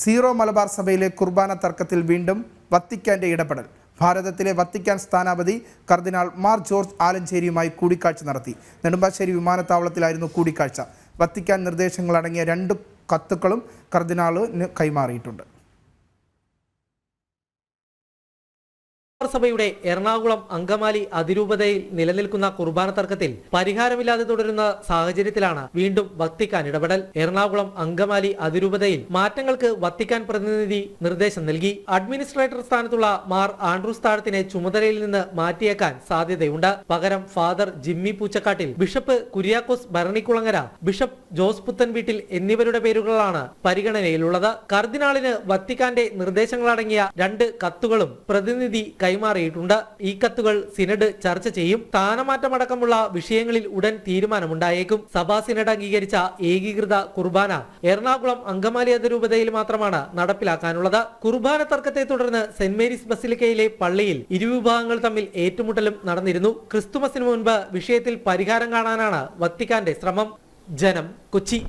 Zero Malabar സഭയിലെ കുർബാന തർക്കത്തിൽ വീണ്ടും വത്തിക്കാന്റെ ഇടപെടൽ. ഭാരതത്തിലെ വത്തിക്കാൻ സ്ഥാനാപതി കർദിനാൾ മാർ ജോർജ് ആലഞ്ചേരിയുമായി കൂടിക്കാഴ്ച നടത്തി. നെടുമ്പാശ്ശേരി വിമാനത്താവളത്തിലായിരുന്നു കൂടിക്കാഴ്ച. വത്തിക്കാൻ നിർദ്ദേശങ്ങളടങ്ങിയ രണ്ട് കത്തുക്കളും കർദിനാളിന് കൈമാറിയിട്ടുണ്ട്. സഭയുടെ എറണാകുളം അങ്കമാലി അതിരൂപതയിൽ നിലനിൽക്കുന്ന കുർബാന തർക്കത്തിൽ പരിഹാരമില്ലാതെ തുടരുന്ന സാഹചര്യത്തിലാണ് വീണ്ടും വത്തിക്കാൻ ഇടപെടൽ. എറണാകുളം അങ്കമാലി അതിരൂപതയിൽ മാറ്റങ്ങൾക്ക് വത്തിക്കാൻ പ്രതിനിധി നിർദ്ദേശം നൽകി. അഡ്മിനിസ്ട്രേറ്റർ സ്ഥാനത്തുള്ള മാർ ആൻഡ്രൂസ് താഴത്തിനെ ചുമതലയിൽ നിന്ന് മാറ്റിയേക്കാൻ സാധ്യതയുണ്ട്. പകരം father Jimmy Poochakkattil bishop Kuriakose Bharanikulangara bishop Jose Puthen Veettil എന്നിവരുടെ പേരുകളാണ് പരിഗണനയിലുള്ളത്. കർദിനാളിന് വത്തിക്കാന്റെ നിർദ്ദേശങ്ങളടങ്ങിയ രണ്ട് കത്തുകളും പ്രതിനിധി കൈമാറിയിട്ടുണ്ട്. ഈ കത്തുകൾ സിനഡ് ചർച്ച ചെയ്യും. സ്ഥാനമാറ്റമടക്കമുള്ള വിഷയങ്ങളിൽ ഉടൻ തീരുമാനമുണ്ടായേക്കും. സഭാ സിനഡ് അംഗീകരിച്ച ഏകീകൃത കുർബാന എറണാകുളം അങ്കമാലി അതിരൂപതയിൽ മാത്രമാണ് നടപ്പിലാക്കാനുള്ളത്. കുർബാന തർക്കത്തെ തുടർന്ന് സെന്റ് മേരീസ് ബസിലിക്കയിലെ പള്ളിയിൽ ഇരുവിഭാഗങ്ങൾ തമ്മിൽ ഏറ്റുമുട്ടലും നടന്നിരുന്നു. ക്രിസ്തുമസിന് മുൻപ് വിഷയത്തിൽ പരിഹാരം കാണാനാണ് വത്തിക്കാന്റെ ശ്രമം. ജനം കൊച്ചി.